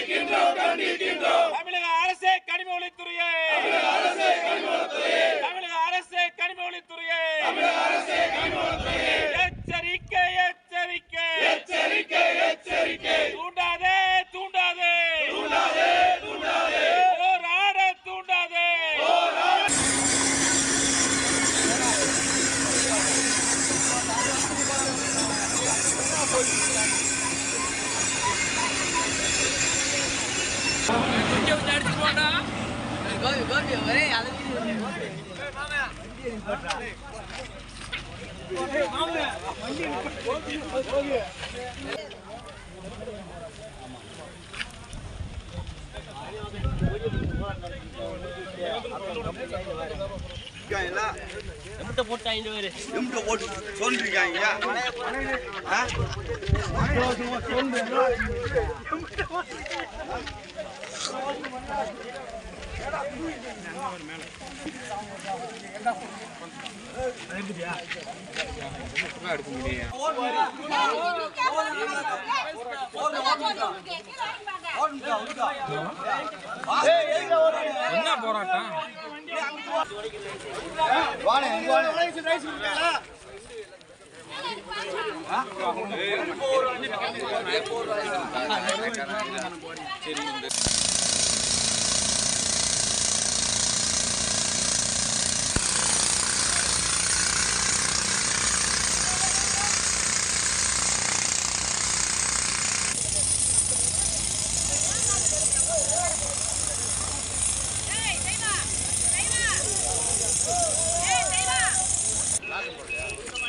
கண்டிக்கின்றோம். தமிழக அரசே கனிம வழித்துறையே தமிழக அரசே கனிம வழித்துறையே எச்சரிக்கை எம்கிட்ட ஓட்டு சொல்லிருக்காங்க ஆ? என்ன போராட்டம் சரி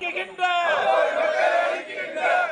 이기겠다! 이기겠다!